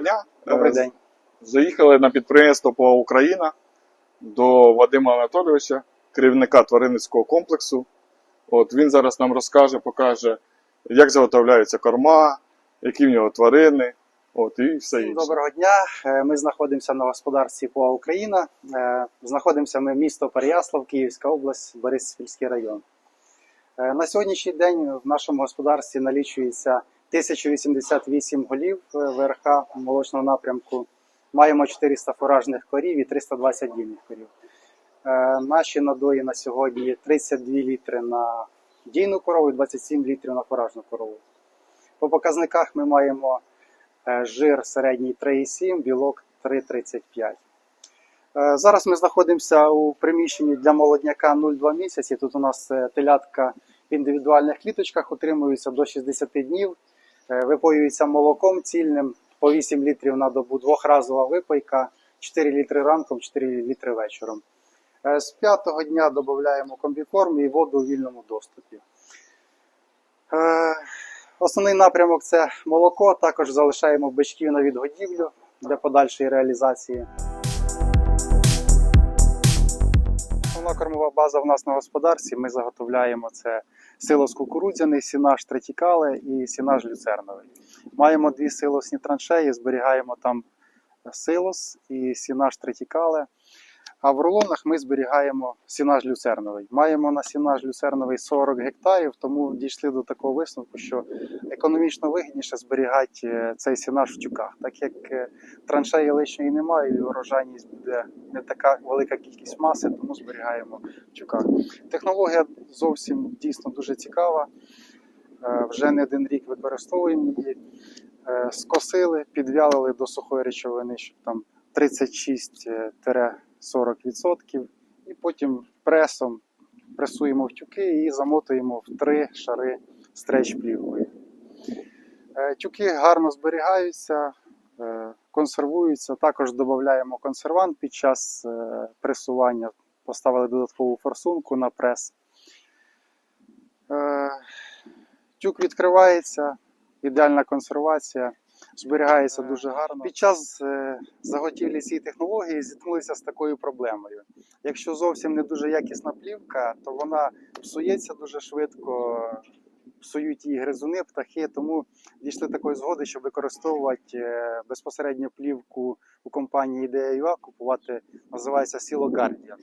дня. Добрий Е, день. Заїхали на підприємство по Україна до Вадима Анатолійовича, керівника тваринницького комплексу. От він зараз нам розкаже, покаже, як заготовляються корма, які в нього тварини, от, і все інше. доброго дня. Е, Ми знаходимося на господарстві ПОА Україна. Е, Знаходимося ми в місто Переяслав, Київська область, Бориспільський район. На сьогоднішній день в нашому господарстві налічується 1088 голів е, ВРХ молочного напрямку. Маємо 400 фуражних корів і 320 дійних корів. Е, Наші надої на сьогодні 32 літри на дійну корову і 27 літрів на фуражну корову. По показниках ми маємо Е, жир середній 3,7, білок 3,35. Е, Зараз ми знаходимося у приміщенні для молодняка 0,2 місяці. Тут у нас телятка в індивідуальних кліточках утримуються до 60 днів, випоюється молоком цільним по 8 літрів на добу, двохразова випойка, 4 літри ранком, 4 літри вечором. Е, З п'ятого дня додаємо комбікорм і воду у вільному доступі. Е, Основний напрямок це молоко. Також залишаємо бичків на відгодівлю для подальшої реалізації. Основна кормова база в нас на господарстві. Ми заготовляємо це силос кукурудзяний, сінаж третікале і сінаж люцерновий. Маємо дві силосні траншеї, зберігаємо там силос і сінаж третікале. А в рулонах ми зберігаємо сінаж люцерновий. Маємо на сінаж люцерновий 40 гектарів, тому дійшли до такого висновку, що економічно вигідніше зберігати е, цей сінаж в тюках, так як е, траншеї лишньої немає, і урожайність буде не така велика кількість маси, тому зберігаємо в тюках. Технологія зовсім дійсно дуже цікава. Е, Вже не один рік використовуємо її. Скосили, підвялили до сухої речовини, щоб там 36-40%, і потім пресом пресуємо в тюки і замотуємо в три шари стреч-плівкою. Е, Тюки гарно зберігаються, е, консервуються. Також додаємо консервант під час е, пресування. Поставили додаткову форсунку на прес. Тюк відкривається, ідеальна консервація, зберігається дуже гарно. Під час е, заготівлі цієї технології зіткнулися з такою проблемою. Якщо зовсім не дуже якісна плівка, то вона псується дуже швидко, псують її гризуни, птахи. Тому дійшли такої згоди, щоб використовувати е, безпосередньо плівку у компанії IDEA.ua, купувати, називається Сіло Guardian.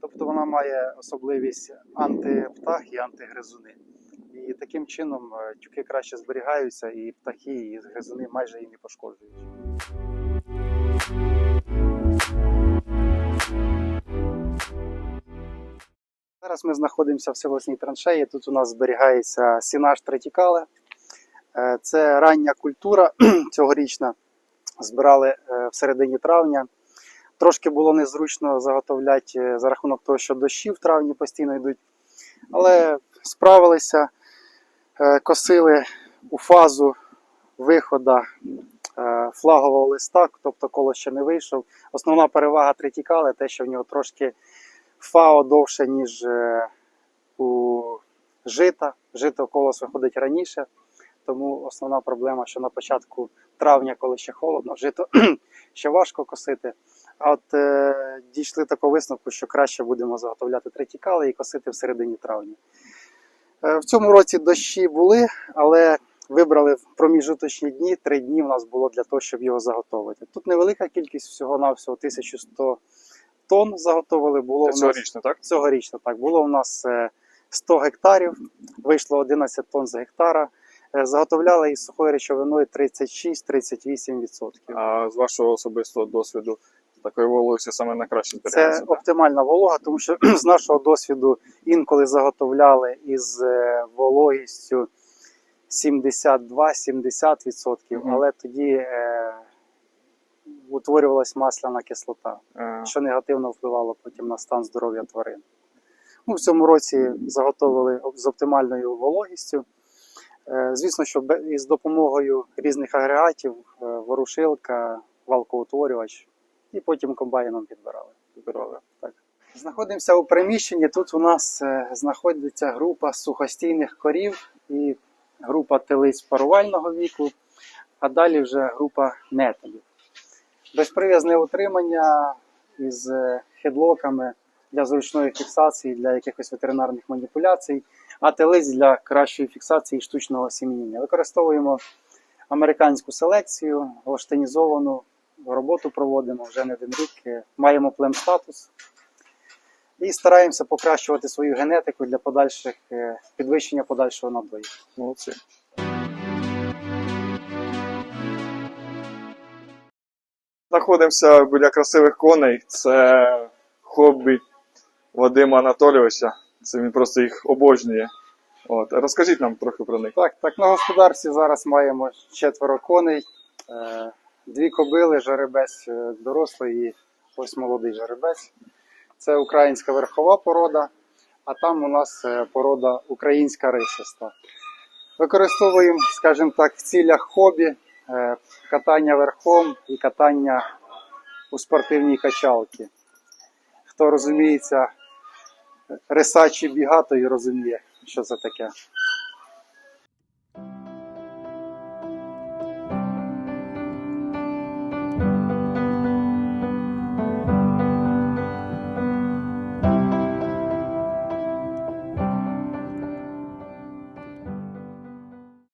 Тобто вона має особливість антиптах і антигризуни. І таким чином е, тюки краще зберігаються, і птахи, і гризуни майже її не пошкоджують. Зараз ми знаходимося в силосній траншеї. Тут у нас зберігається сінаж третікале. Е, Це рання культура цьогорічна. Збирали е, в середині травня. Трошки було незручно заготовляти за рахунок того, що дощі в травні постійно йдуть. Але справилися, косили у фазу виходу е, флагового листа, тобто коло ще не вийшов. Основна перевага третікали те, що в нього трошки фао довше, ніж е, у жита. Жито колос виходить раніше. Тому основна проблема, що на початку травня, коли ще холодно, жито ще важко косити. А от е, дійшли такого висновку, що краще будемо заготовляти третікали і косити в середині травня. Е, в цьому році дощі були, але вибрали в проміжуточні дні. Три дні у нас було для того, щоб його заготовити. Тут невелика кількість, всього-навсього 1100 тонн заготовили. Було Це нас цьогорічно, так? Цьогорічно так. Було у нас е, 100 гектарів, вийшло 11 тонн з гектара. Е, Заготовляли із сухою речовиною 36-38%. А з вашого особистого досвіду з такою вологістю саме найкраще Це так? оптимальна волога, тому що з нашого досвіду інколи заготовляли із е, вологістю 72-70%, Мгм. але тоді е, утворювалась масляна кислота. Е, що негативно впливало потім на стан здоров'я тварин. Ну, в цьому році заготовили з оптимальною вологістю. Е, Звісно, що із допомогою різних агрегатів, е, ворушилка, валкоутворювач, і потім комбайном підбирали. підбирали. Так. Знаходимося у приміщенні. Тут у нас е, знаходиться група сухостійних корів і група телиць парувального віку. а далі вже група нетелів. Безприв'язне утримання із е, хедлоками для зручної фіксації, для якихось ветеринарних маніпуляцій, а телиць для кращої фіксації штучного осіміння. Використовуємо американську селекцію, голштинізовану роботу проводимо вже не один рік, е, маємо плем-статус і стараємося покращувати свою генетику для подальших е, підвищення подальшого надою. Молодці. Знаходимося біля красивих коней. Це хобі Вадима Анатолійовича. Це він просто їх обожнює. От. Розкажіть нам трохи про них. Так, так, на господарстві зараз маємо четверо коней, е, дві кобили, жеребець е, дорослий і ось молодий жеребець. Це українська верхова порода, а там у нас е, порода українська рисиста. Використовуємо, скажімо так, в цілях хобі, е, катання верхом і катання у спортивній качалці. Хто розуміється, рисачі біга, той розуміє, що це таке.